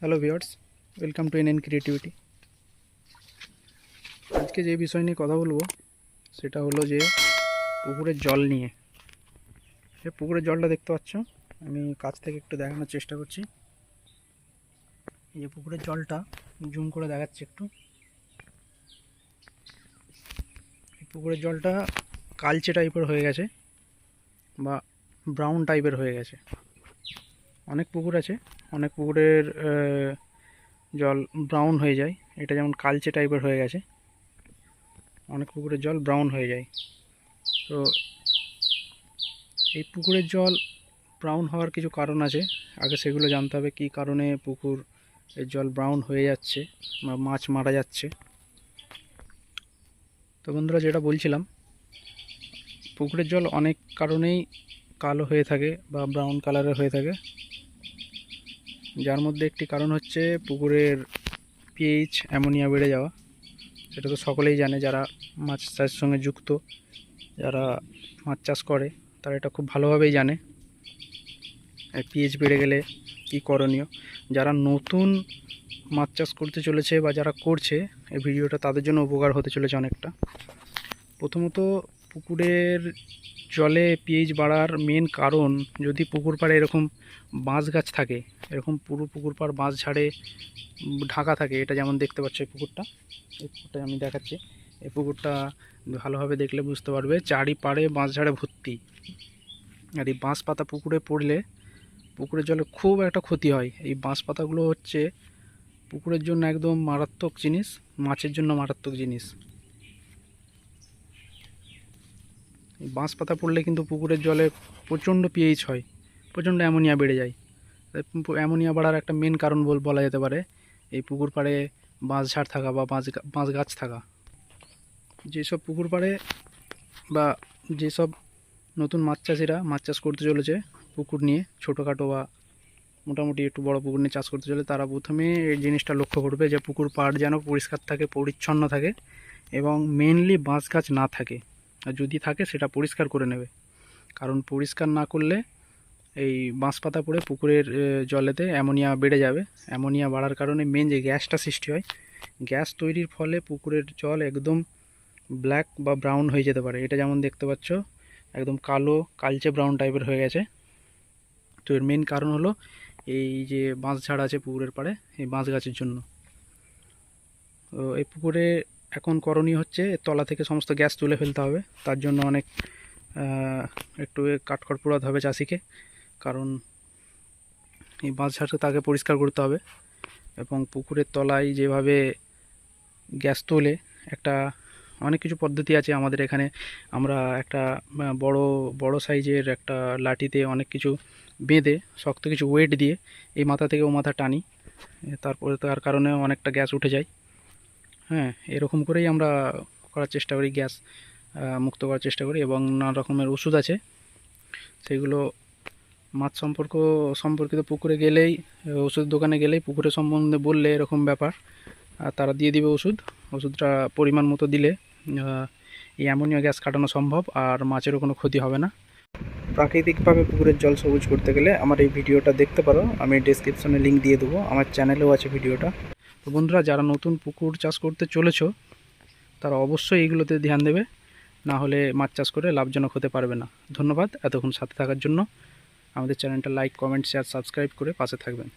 Hello viewers welcome to N N creativity আজকে যে বিষয় নিয়ে কথা বলব, সেটা হলো যে পুকুরের জল নিয়ে। এই পুকুরের জলটা দেখতে পাচ্ছ? আমি কাছ থেকে একটু দেখানোর চেষ্টা করছি। এই যে পুকুরের জলটা, জুম করে দেখাচ্ছি একটু। পুকুরের জলটা কালচে টাইপের হয়ে গেছে, বা ব্রাউন টাইপের হয়ে গেছে। অনেক পুকুর আছে অনেক পুকুরের জল ব্রাউন হয়ে যায়। এটা যেমন কালচে টাইপের হয়ে গেছে। অনেক পুকুরের জল ব্রাউন হয়ে যায়। তো এই পুকুরের জল ব্রাউন হওয়ার কিছু কারণ আছে। আগে সেগুলো জানতে হবে কী কারণে পুকুর জল ব্রাউন হয়ে যাচ্ছে বা মাছ মারা যাচ্ছে। তো বন্ধুরা যেটা বলছিলাম, পুকুরের জল অনেক কারণেই কালো হয়ে থাকে বা ব্রাউন কালারের হয়ে থাকে। যার মধ্যে একটি কারণ হচ্ছে পুকুরের পিএইচ অ্যামোনিয়া বেড়ে যাওয়া। সেটা তো সকলেই জানে, যারা মাছ চাষের সঙ্গে যুক্ত, যারা মাছ চাষ করে, তারা এটা খুব ভালোভাবেই জানে পিএইচ বেড়ে গেলে কী করণীয়। যারা নতুন মাছ চাষ করতে চলেছে বা যারা করছে এই ভিডিওটা তাদের জন্য উপকার হতে চলেছে অনেকটা। প্রথমত পুকুরের জলে পিএইচ বাড়ার মেন কারণ যদি পুকুর পাড়ে এরকম বাঁশ গাছ থাকে, এরকম পুরো পুকুর পাড় বাঁশ ঝাড়ে ঢাকা থাকে, এটা যেমন দেখতে পাচ্ছ এই পুকুরটা এই পুকুরটা আমি দেখাচ্ছি। এই পুকুরটা ভালোভাবে দেখলে বুঝতে পারবে, চারিপাড়ে বাঁশ ঝাড়ে ভর্তি। আর এই বাঁশ পাতা পুকুরে পড়লে পুকুরের জলে খুব একটা ক্ষতি হয়। এই বাঁশ পাতাগুলো হচ্ছে পুকুরের জন্য একদম মারাত্মক জিনিস, মাছের জন্য মারাত্মক জিনিস। বাঁশ পাতা পড়লে কিন্তু পুকুরের জলে প্রচণ্ড পিএইচ হয়, প্রচণ্ড অ্যামোনিয়া বেড়ে যায়। অ্যামোনিয়া বাড়ার একটা মেন কারণ বল, বলা যেতে পারে এই পুকুর পাড়ে বাঁশ ঝাড় থাকা বা বাঁশ বাঁশ গাছ থাকা। যেসব পুকুর পাড়ে বা যেসব নতুন মাছ চাষিরা মাছ চাষ করতে চলেছে পুকুর নিয়ে, ছোটোখাটো বা মোটামুটি একটু বড় পুকুর নিয়ে চাষ করতে চলে, তারা প্রথমে এই জিনিসটা লক্ষ্য করবে যে পুকুর পাড় যেন পরিষ্কার থাকে, পরিচ্ছন্ন থাকে এবং মেনলি বাঁশ গাছ না থাকে। আর যদি থাকে সেটা পরিষ্কার করে নেবে। কারণ পরিষ্কার না করলে এই বাঁশ পাতা পড়ে পুকুরের জলেতে অ্যামোনিয়া বেড়ে যাবে। অ্যামোনিয়া বাড়ার কারণে মেন যে গ্যাসটা সৃষ্টি হয়, গ্যাস তৈরির ফলে পুকুরের জল একদম ব্ল্যাক বা ব্রাউন হয়ে যেতে পারে। এটা যেমন দেখতে পাচ্ছ, একদম কালো, কালচে ব্রাউন টাইপের হয়ে গেছে। তো এর মেন কারণ হলো এই যে বাঁশ ঝাড় আছে পুকুরের পাড়ে, এই বাঁশ গাছের জন্য। তো এই পুকুরে এখন করণীয় হচ্ছে তলা থেকে সমস্ত গ্যাস তুলে ফেলতে হবে। তার জন্য অনেক একটু কাঠখড় পোড়াতে হবে চাষিকে। কারণ এই বাঁশ ঝাড়কে তাকে পরিষ্কার করতে হবে এবং পুকুরের তলায় যেভাবে গ্যাস তোলে, একটা অনেক কিছু পদ্ধতি আছে আমাদের এখানে। আমরা একটা বড় বড় সাইজের একটা লাঠিতে অনেক কিছু বেঁধে, শক্ত কিছু ওয়েট দিয়ে এই মাথা থেকে ও মাথা টানি। তারপরে তার কারণে অনেকটা গ্যাস উঠে যায়। হ্যাঁ এরকম করেই আমরা করার চেষ্টা করি, গ্যাস মুক্ত করার চেষ্টা করি এবং নানা রকমের ওষুধ আছে। সেগুলো মাছ সম্পর্ক, সম্পর্কিত পুকুরে গেলেই ওষুধ দোকানে গেলেই পুকুরের সম্বন্ধে বললে এরকম ব্যাপার। আর তারা দিয়ে দিবে ওষুধ, ওষুধটা পরিমাণ মতো দিলে এই অ্যামোনিয়া গ্যাস কাটানো সম্ভব আর মাছেরও কোনো ক্ষতি হবে না। প্রাকৃতিকভাবে পুকুরের জল সবুজ করতে গেলে আমার এই ভিডিওটা দেখতে পারো, আমি ডেসক্রিপশনে লিঙ্ক দিয়ে দেবো, আমার চ্যানেলেও আছে ভিডিওটা। তো বন্ধুরা, যারা নতুন পুকুর চাষ করতে চলেছ, তারা অবশ্যই এইগুলোতে ধ্যান দেবে। না হলে মাছ চাষ করে লাভজনক হতে পারবে না। ধন্যবাদ। এতক্ষণ সাথে থাকার জন্য আমাদের চ্যানেলটা লাইক কমেন্ট শেয়ার সাবস্ক্রাইব করে পাশে থাকবেন।